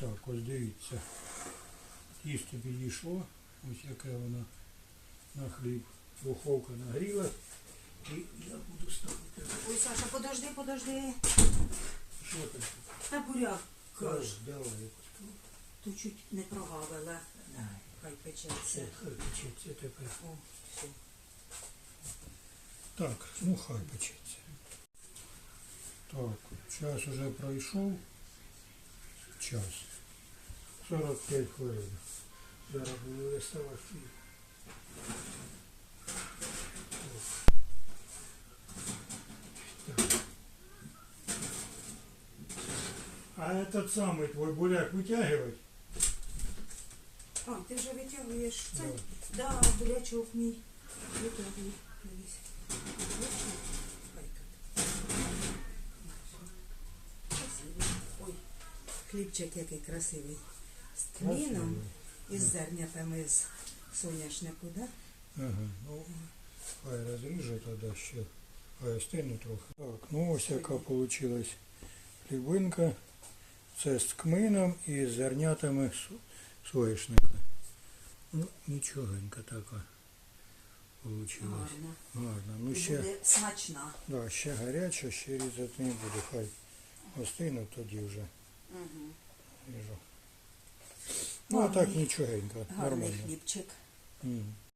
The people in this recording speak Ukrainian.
так, ось дивіться. Тісто підійшло, ось яке воно на хліб. Духовка нагріла. І я буду ставити. Ой, Саша, подожди, подожди. Що таке? Та буряк. Каш, давай. Тут чуть не прогавила. Хай печеться. хай печеться тепер. О, все. Так, ну хай печеться. Так, час уже пройшов. Час. 45 хвилин. Зараз буду виставати хліб. Так. А этот самый твой буряк вытягивать? А, ти вже витягуєш це? Да. Да, бурячок мій. Витягуй. Дивись. хлібчик який красивий. З тміном і з зернятами з соняшнику, да? Ага, ну, хай розріжу тоді ще, хай остине трохи. Так, ну ось яка вийшла хлібинка. Це з кмином і з зернятами со- соєшника. Ну, нічогенька така вийшла. Гарно. Ну ще, буде смачна. да, ще гаряча, ще різати не буду. Хай остине тоді вже Угу. Лежу. Ну, а так нічогенько. Гарний нормально. хлібчик. Мгм.